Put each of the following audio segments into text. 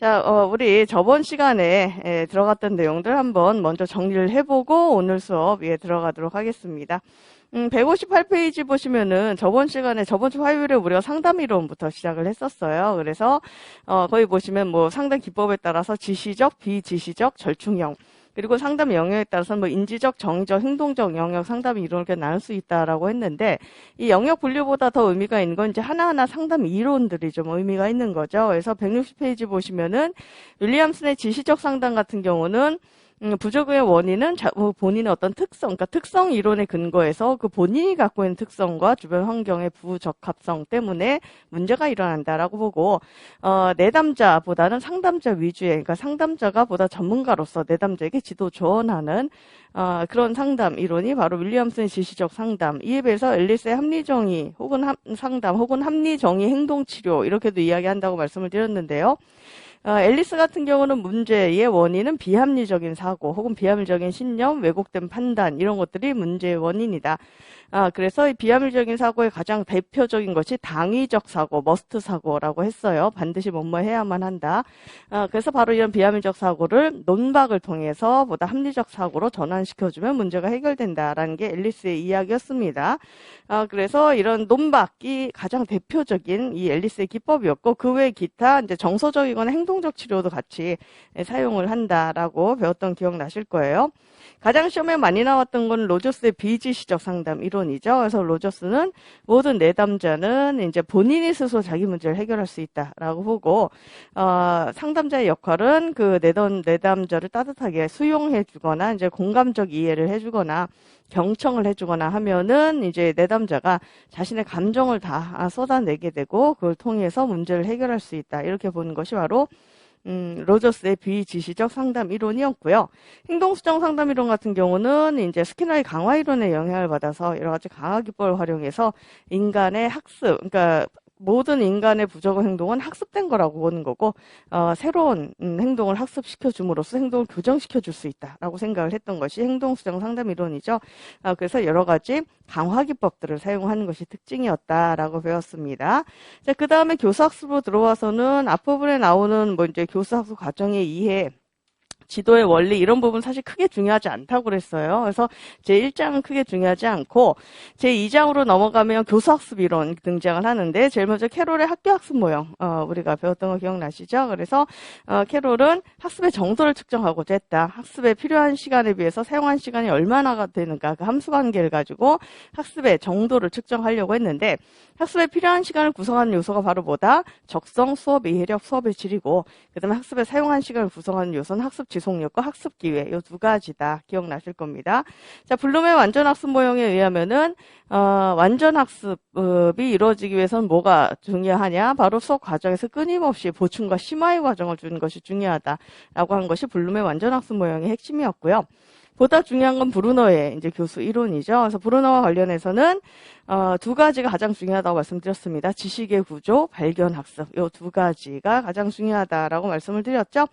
자, 어, 우리 저번 시간에 에, 들어갔던 내용들 한번 먼저 정리를 해보고 오늘 수업 에 들어가도록 하겠습니다. 음, 158페이지 보시면은 저번 시간에 저번 주 화요일에 우리가 상담 이론부터 시작을 했었어요. 그래서 어, 거기 보시면 뭐 상담 기법에 따라서 지시적, 비지시적, 절충형 그리고 상담 영역에 따라서 뭐 인지적, 정의적, 행동적 영역 상담 이론을 이렇게 나눌 수 있다라고 했는데 이 영역 분류보다 더 의미가 있는 건 이제 하나하나 상담 이론들이 좀 의미가 있는 거죠. 그래서 160페이지 보시면은 윌리엄슨의 지시적 상담 같은 경우는 음, 부적응의 원인은 자, 뭐 본인의 어떤 특성, 그러니까 특성 이론에 근거해서 그 본인이 갖고 있는 특성과 주변 환경의 부적합성 때문에 문제가 일어난다라고 보고 어, 내담자보다는 상담자 위주의, 그러니까 상담자가 보다 전문가로서 내담자에게 지도 조언하는 어, 그런 상담 이론이 바로 윌리엄슨의 지시적 상담. 이에 비해서 앨리스의 합리정의 혹은 함, 상담 혹은 합리정의 행동치료 이렇게도 이야기한다고 말씀을 드렸는데요. 어, 앨리스 같은 경우는 문제의 원인은 비합리적인 사고 혹은 비합리적인 신념, 왜곡된 판단 이런 것들이 문제의 원인이다. 아, 그래서 이 비합리적인 사고의 가장 대표적인 것이 당위적 사고, 머스트 사고라고 했어요. 반드시 뭐뭐 해야만 한다. 아, 그래서 바로 이런 비합리적 사고를 논박을 통해서 보다 합리적 사고로 전환시켜주면 문제가 해결된다라는 게 앨리스의 이야기였습니다. 아, 그래서 이런 논박이 가장 대표적인 이 앨리스의 기법이었고 그 외 기타 이제 정서적이거나 행동적 치료도 같이 사용을 한다라고 배웠던 기억 나실 거예요. 가장 시험에 많이 나왔던 건 로저스의 비지시적 상담 이론이죠. 그래서 로저스는 모든 내담자는 이제 본인이 스스로 자기 문제를 해결할 수 있다라고 보고 어, 상담자의 역할은 그 내던 내담자를 따뜻하게 수용해 주거나 이제 공감적 이해를 해 주거나 경청을 해주거나 하면은 이제 내담자가 자신의 감정을 다 쏟아내게 되고 그걸 통해서 문제를 해결할 수 있다 이렇게 보는 것이 바로 음, 로저스의 비지시적 상담 이론이었고요. 행동수정 상담 이론 같은 경우는 이제 스키너의 강화 이론의 영향을 받아서 여러 가지 강화 기법을 활용해서 인간의 학습, 그러니까 모든 인간의 부적응 행동은 학습된 거라고 보는 거고 어, 새로운 음, 행동을 학습시켜 줌으로써 행동을 교정시켜 줄 수 있다라고 생각을 했던 것이 행동 수정 상담 이론이죠. 어, 그래서 여러 가지 강화 기법들을 사용하는 것이 특징이었다라고 배웠습니다. 자, 그다음에 교수학습으로 들어와서는 앞부분에 나오는 뭐 이제 교수학습 과정의 이해 지도의 원리 이런 부분 사실 크게 중요하지 않다고 그랬어요. 그래서 제 1장은 크게 중요하지 않고 제 2장으로 넘어가면 교수학습 이론 등장을 하는데 제일 먼저 캐롤의 학교학습 모형 어, 우리가 배웠던 거 기억나시죠? 그래서 어, 캐롤은 학습의 정도를 측정하고자 했다. 학습에 필요한 시간에 비해서 사용한 시간이 얼마나 되는가 그 함수 관계를 가지고 학습의 정도를 측정하려고 했는데 학습에 필요한 시간을 구성하는 요소가 바로 뭐다? 적성, 수업 이해력, 수업의 질이고 그다음에 학습에 사용한 시간을 구성하는 요소는 학습 질 지속력과 학습 기회 이 두 가지다 기억나실 겁니다. 자 블룸의 완전 학습 모형에 의하면은 어, 완전 학습이 이루어지기 위해서는 뭐가 중요하냐? 바로 수업 과정에서 끊임없이 보충과 심화의 과정을 주는 것이 중요하다라고 한 것이 블룸의 완전 학습 모형의 핵심이었고요. 보다 중요한 건 브루너의 이제 교수 이론이죠. 그래서 브루너와 관련해서는 어, 두 가지가 가장 중요하다고 말씀드렸습니다. 지식의 구조, 발견 학습 이 두 가지가 가장 중요하다라고 말씀을 드렸죠.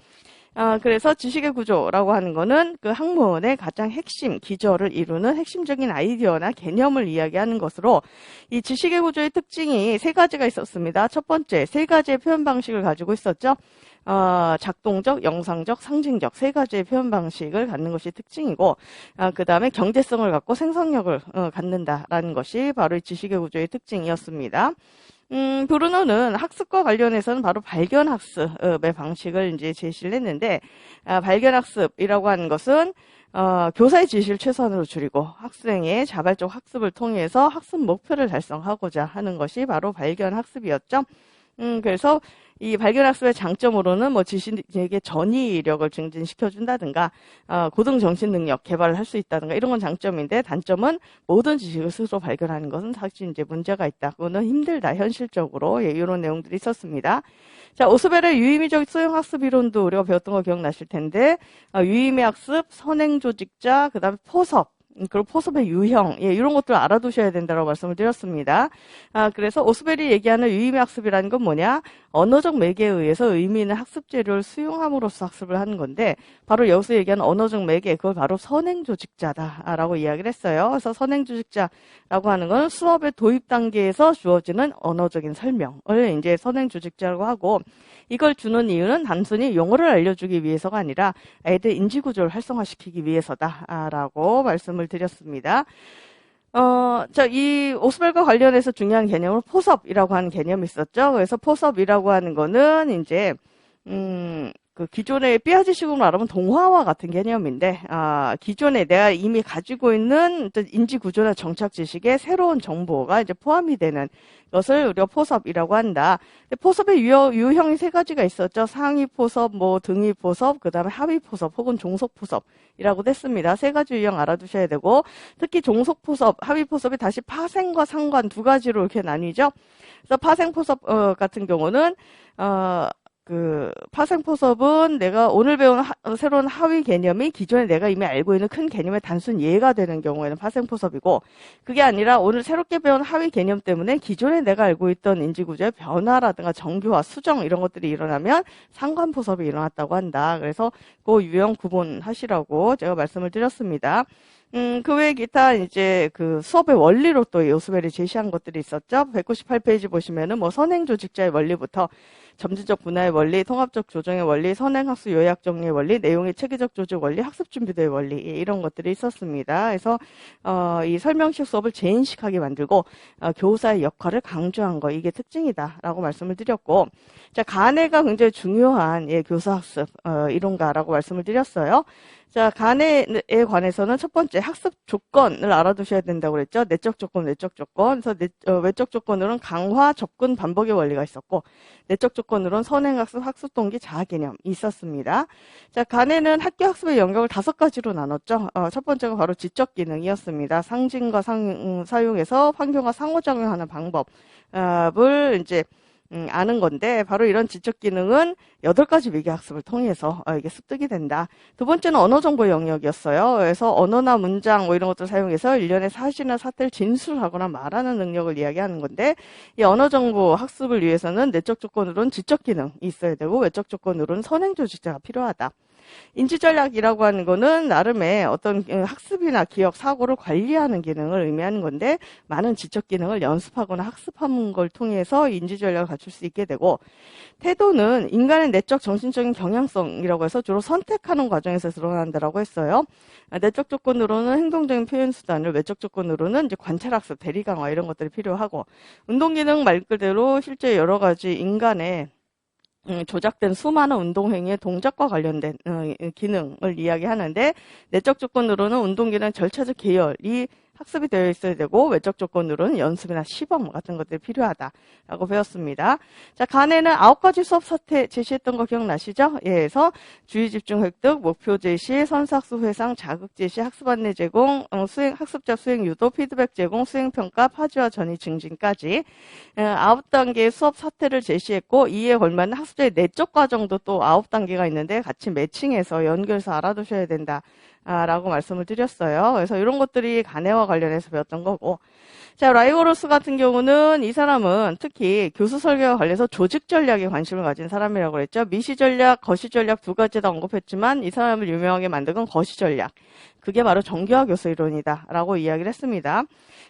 아, 그래서 지식의 구조라고 하는 거는 그 학문의 가장 핵심, 기저를 이루는 핵심적인 아이디어나 개념을 이야기하는 것으로 이 지식의 구조의 특징이 세 가지가 있었습니다. 첫 번째, 세 가지의 표현 방식을 가지고 있었죠. 어, 작동적, 영상적, 상징적 세 가지의 표현 방식을 갖는 것이 특징이고 어, 그 다음에 경제성을 갖고 생성력을 어, 갖는다라는 것이 바로 이 지식의 구조의 특징이었습니다. 음, 브루노는 학습과 관련해서는 바로 발견 학습의 방식을 이제 제시를 했는데, 아, 발견 학습이라고 하는 것은, 어, 교사의 지시를 최소한으로 줄이고 학생의 자발적 학습을 통해서 학습 목표를 달성하고자 하는 것이 바로 발견 학습이었죠. 음, 그래서 이 발견학습의 장점으로는 뭐 지식에게 전이력을 증진시켜준다든가 어, 고등 정신 능력 개발을 할 수 있다든가 이런 건 장점인데 단점은 모든 지식을 스스로 발견하는 것은 사실 이제 문제가 있다. 그거는 힘들다 현실적으로 예, 이런 내용들이 있었습니다. 자 오스벨의 유의미적 소형학습 이론도 우리가 배웠던 거 기억나실 텐데 어, 유의미 학습, 선행 조직자, 그다음에 포섭 음, 그리고 포섭의 유형, 예, 이런 것들 알아두셔야 된다고 말씀을 드렸습니다. 아, 그래서 오스벨이 얘기하는 유의미 학습이라는 건 뭐냐? 언어적 매개에 의해서 의미 있는 학습 재료를 수용함으로써 학습을 하는 건데, 바로 여기서 얘기하는 언어적 매개, 그걸 바로 선행 조직자다라고 이야기를 했어요. 그래서 선행 조직자라고 하는 건 수업의 도입 단계에서 주어지는 언어적인 설명을 이제 선행 조직자라고 하고, 이걸 주는 이유는 단순히 용어를 알려주기 위해서가 아니라 애들 인지 구조를 활성화시키기 위해서다라고 말씀을 드렸습니다. 어, 자, 이 오스벨과 관련해서 중요한 개념은 포섭이라고 하는 개념이 있었죠. 그래서 포섭이라고 하는 거는 이제 음, 그 기존의 삐아지식으로 말하면 동화와 같은 개념인데, 아, 기존에 내가 이미 가지고 있는 인지 구조나 정착 지식에 새로운 정보가 이제 포함이 되는 것을 우리가 포섭이라고 한다. 포섭의 유형, 유형이 세 가지가 있었죠. 상위 포섭, 뭐 등위 포섭, 그 다음에 하위 포섭 혹은 종속 포섭이라고 됐습니다. 세 가지 유형 알아두셔야 되고, 특히 종속 포섭, 하위 포섭이 다시 파생과 상관 두 가지로 이렇게 나뉘죠. 그래서 파생 포섭 어, 같은 경우는 어, 그 파생포섭은 내가 오늘 배운 하, 새로운 하위 개념이 기존에 내가 이미 알고 있는 큰 개념의 단순 예가 되는 경우에는 파생포섭이고 그게 아니라 오늘 새롭게 배운 하위 개념 때문에 기존에 내가 알고 있던 인지구조의 변화라든가 정교화, 수정 이런 것들이 일어나면 상관포섭이 일어났다고 한다. 그래서 그 유형 구분하시라고 제가 말씀을 드렸습니다. 음, 그 외에 기타 이제 그 수업의 원리로 또 요스벨이 제시한 것들이 있었죠. 198페이지 보시면은 뭐 선행 조직자의 원리부터 점진적 분화의 원리, 통합적 조정의 원리, 선행학습 요약 정리의 원리, 내용의 체계적 조직 원리, 학습 준비도의 원리 이런 것들이 있었습니다. 그래서 어, 이 설명식 수업을 재인식하게 만들고 어, 교사의 역할을 강조한 거 이게 특징이다라고 말씀을 드렸고 자 간해가 굉장히 중요한 예, 교사 학습 어, 이론가라고 말씀을 드렸어요. 자, 간에 관해서는 첫 번째 학습 조건을 알아두셔야 된다고 그랬죠. 내적 조건, 외적 조건. 그래서 내, 어, 외적 조건으로는 강화, 접근, 반복의 원리가 있었고, 내적 조건으로는 선행학습, 학습 동기, 자아 개념이 있었습니다. 자, 간에는 학교 학습의 영역을 다섯 가지로 나눴죠. 어, 첫 번째가 바로 지적 기능이었습니다. 상징과 상, 음, 사용해서 환경과 상호작용하는 방법을 이제 음, 아는 건데 바로 이런 지적 기능은 여덟 가지 위계 학습을 통해서 어, 이게 습득이 된다. 두 번째는 언어 정보 영역이었어요. 그래서 언어나 문장 뭐 이런 것들 사용해서 일련의 사실이나 사태를 진술하거나 말하는 능력을 이야기하는 건데 이 언어 정보 학습을 위해서는 내적 조건으로는 지적 기능이 있어야 되고 외적 조건으로는 선행 조직자가 필요하다. 인지 전략이라고 하는 거는 나름의 어떤 어, 학습이나 기억, 사고를 관리하는 기능을 의미하는 건데 많은 지적 기능을 연습하거나 학습하는 걸 통해서 인지 전략을 갖출 수 있게 되고 태도는 인간의 내적 정신적인 경향성이라고 해서 주로 선택하는 과정에서 드러난다라고 했어요. 내적 조건으로는 행동적인 표현 수단을 외적 조건으로는 이제 관찰 학습, 대리 강화 이런 것들이 필요하고 운동 기능 말 그대로 실제 여러 가지 인간의 음, 조작된 수많은 운동행위의 동작과 관련된 어, 기능을 이야기하는데 내적 조건으로는 운동기능 절차적 계열이 학습이 되어 있어야 되고 외적 조건으로는 연습이나 시범 같은 것들이 필요하다라고 배웠습니다. 자, 간에는 아홉 가지 수업 사태 제시했던 거 기억나시죠? 예, 그래서 주의 집중 획득, 목표 제시, 선삭수 회상, 자극 제시, 학습 안내 제공, 어, 수행 학습자 수행 유도, 피드백 제공, 수행 평가, 파지와 전이 증진까지 어, 아홉 단계의 수업 사태를 제시했고 이에 걸맞는 학습자의 내적 과정도 또 아홉 단계가 있는데 같이 매칭해서 연결해서 알아두셔야 된다. 라고 말씀을 드렸어요. 그래서 이런 것들이 간해와 관련해서 배웠던 거고. 자, 라이오로스 같은 경우는 이 사람은 특히 교수 설계와 관련해서 조직 전략에 관심을 가진 사람이라고 그랬죠. 미시 전략, 거시 전략 두 가지 다 언급했지만 이 사람을 유명하게 만든 건 거시 전략. 그게 바로 정교화 교수 이론이다라고 이야기를 했습니다.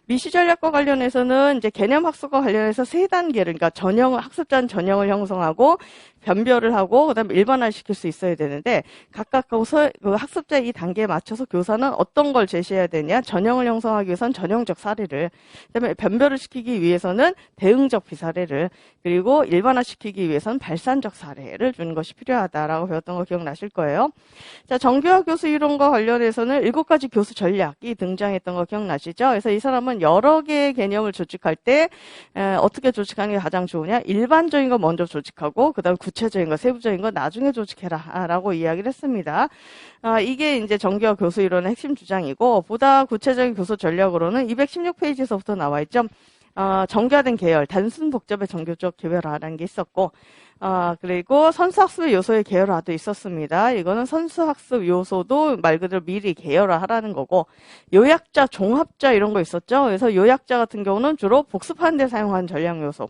미시 전략과 관련해서는 이제 개념 학습과 관련해서 세 단계를 그러니까 전형 학습자 전형을 형성하고 변별을 하고 그다음에 일반화시킬 수 있어야 되는데 각각 그, 그 학습자 이 단계에 맞춰서 교사는 어떤 걸 제시해야 되냐 전형을 형성하기 위해서는 전형적 사례를 그다음에 변별을 시키기 위해서는 대응적 비사례를 그리고 일반화시키기 위해서는 발산적 사례를 주는 것이 필요하다라고 배웠던 거 기억나실 거예요. 자 정교화 교수 이론과 관련해서는 일곱 가지 교수 전략이 등장했던 거 기억나시죠? 그래서 이 사람은 여러 개의 개념을 조직할 때 에, 어떻게 조직하는 게 가장 좋으냐 일반적인 거 먼저 조직하고 그다음 에 구체적인 거, 세부적인 거 나중에 조직해라라고 이야기를 했습니다. 아, 이게 이제 정교화 교수 이론의 핵심 주장이고 보다 구체적인 교수 전략으로는 216페이지에서부터 나와 있죠. 어, 정교화된 계열, 단순 복잡의 정교적 개별화라는 게 있었고, 아, 그리고 선수학습 요소의 계열화도 있었습니다. 이거는 선수학습 요소도 말 그대로 미리 계열화하라는 거고, 요약자, 종합자 이런 거 있었죠. 그래서 요약자 같은 경우는 주로 복습하는 데 사용한 전략 요소.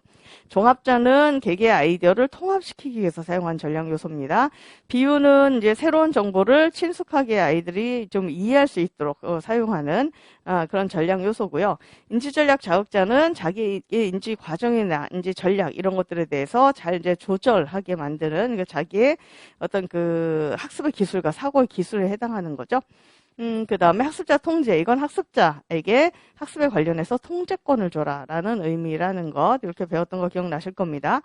종합자는 개개의 아이디어를 통합시키기 위해서 사용한 전략 요소입니다. 비유는 이제 새로운 정보를 친숙하게 아이들이 좀 이해할 수 있도록 어, 사용하는 아, 그런 전략 요소고요. 인지 전략 자극자는 자기의 인지 과정이나 인지 전략 이런 것들에 대해서 잘 이제 조 절하게 만드는 그러니까 자기의 어떤 그 학습의 기술과 사고의 기술에 해당하는 거죠. 음, 그 다음에 학습자 통제. 이건 학습자에게 학습에 관련해서 통제권을 줘라라는 의미라는 것. 이렇게 배웠던 거 기억나실 겁니다.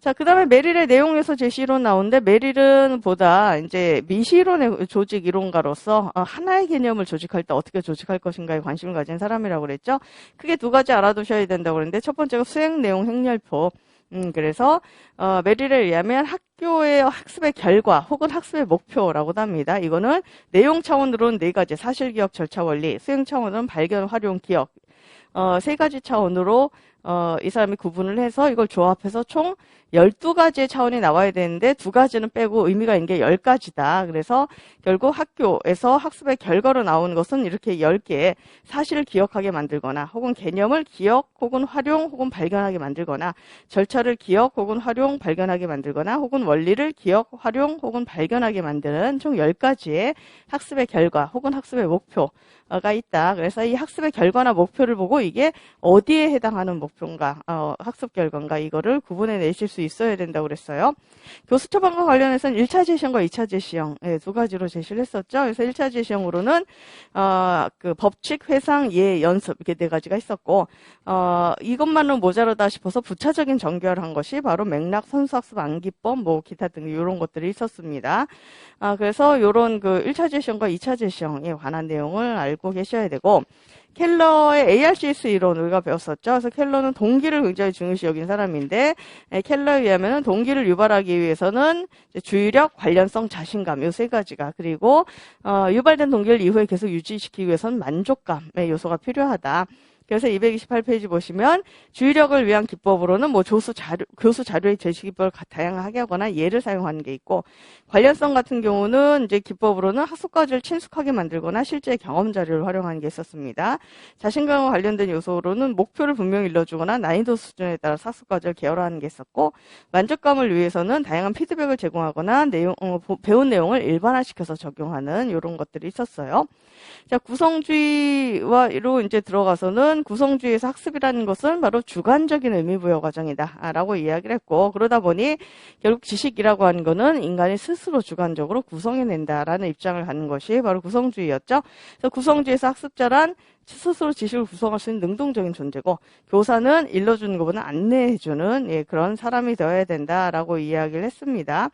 자, 그 다음에 메릴의 내용 요소 제시론 나오는데, 메릴은 보다 이제 미시론의 조직 이론가로서 어, 하나의 개념을 조직할 때 어떻게 조직할 것인가에 관심을 가진 사람이라고 그랬죠. 크게 두 가지 알아두셔야 된다고 그랬는데, 첫 번째가 수행 내용 행렬표. 음, 그래서, 어, 메릴에 의하면 학교의 학습의 결과 혹은 학습의 목표라고도 합니다. 이거는 내용 차원으로는 네 가지, 사실 기억 절차 원리, 수행 차원은 발견, 활용, 기억, 어, 세 가지 차원으로 어, 이 사람이 구분을 해서 이걸 조합해서 총 12가지의 차원이 나와야 되는데 두 가지는 빼고 의미가 있는 게 10가지다. 그래서 결국 학교에서 학습의 결과로 나오는 것은 이렇게 10개 사실을 기억하게 만들거나 혹은 개념을 기억 혹은 활용 혹은 발견하게 만들거나 절차를 기억 혹은 활용 발견하게 만들거나 혹은 원리를 기억 활용 혹은 발견하게 만드는 총 10가지의 학습의 결과 혹은 학습의 목표가 있다. 그래서 이 학습의 결과나 목표를 보고 이게 어디에 해당하는 목표 인가 어, 학습 결과인가 이거를 구분해 내실 수 있어야 된다고 그랬어요. 교수 처방과 관련해서는 1차 제시형과 2차 제시형 네, 두 가지로 제시를 했었죠. 그래서 1차 제시형으로는 어, 그 법칙, 회상, 예, 연습 이렇게 네 가지가 있었고 어, 이것만은 모자라다 싶어서 부차적인 정결한 것이 바로 맥락, 선수학습, 암기법, 뭐 기타 등 이런 것들이 있었습니다. 아, 그래서 이런 그 1차 제시형과 2차 제시형에 관한 내용을 알고 계셔야 되고 켈러의 ARCS 이론 우리가 배웠었죠. 그래서 켈러는 동기를 굉장히 중요시 여긴 사람인데 에, 켈러에 의하면 동기를 유발하기 위해서는 주의력, 관련성, 자신감 이세 가지가 그리고 어, 유발된 동기를 이후에 계속 유지시키기 위해서는 만족감의 요소가 필요하다. 그래서 228페이지 보시면 주의력을 위한 기법으로는 뭐 조수 자료, 교수 자료의 제시 기법을 다양하게 하거나 예를 사용하는 게 있고 관련성 같은 경우는 이제 기법으로는 학습과제를 친숙하게 만들거나 실제 경험 자료를 활용하는 게 있었습니다. 자신감과 관련된 요소로는 목표를 분명히 일러주거나 난이도 수준에 따라 학습과제를 계열화하는 게 있었고 만족감을 위해서는 다양한 피드백을 제공하거나 내용, 어, 배운 내용을 일반화시켜서 적용하는 이런 것들이 있었어요. 자, 구성주의와로 이제 들어가서는 구성주의에서 학습이라는 것은 바로 주관적인 의미부여 과정이다. 라고 이야기를 했고, 그러다 보니 결국 지식이라고 하는 거는 인간이 스스로 주관적으로 구성해낸다라는 입장을 갖는 것이 바로 구성주의였죠. 그래서 구성주의에서 학습자란 스스로 지식을 구성할 수 있는 능동적인 존재고 교사는 일러주는 것보다 안내해주는 예, 그런 사람이 되어야 된다라고 이야기를 했습니다.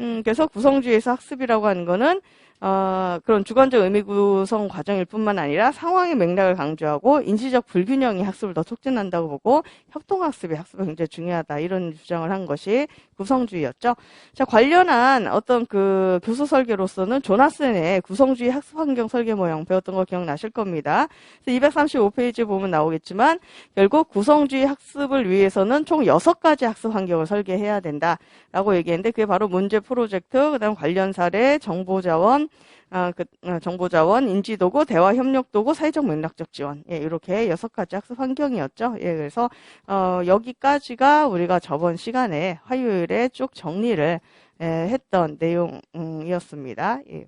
음, 그래서 구성주의에서 학습이라고 하는 거는 어, 그런 주관적 의미 구성 과정일 뿐만 아니라 상황의 맥락을 강조하고 인지적 불균형이 학습을 더 촉진한다고 보고 협동학습이 학습이 굉장히 중요하다 이런 주장을 한 것이 구성주의였죠. 자 관련한 어떤 그 교수 설계로서는 조나슨의 구성주의 학습 환경 설계 모형 배웠던 거 기억나실 겁니다. 235페이지 보면 나오겠지만 결국 구성주의 학습을 위해서는 총 6가지 학습 환경을 설계해야 된다라고 얘기했는데 그게 바로 문제 프로젝트, 그다음 관련 사례, 정보 자원, 아, 그, 어, 정보 자원, 인지 도구, 대화 협력 도구, 사회적 맥락적 지원. 예, 이렇게 여섯 가지 학습 환경이었죠. 예, 그래서, 어, 여기까지가 우리가 저번 시간에 화요일에 쭉 정리를 예, 했던 내용이었습니다. 예.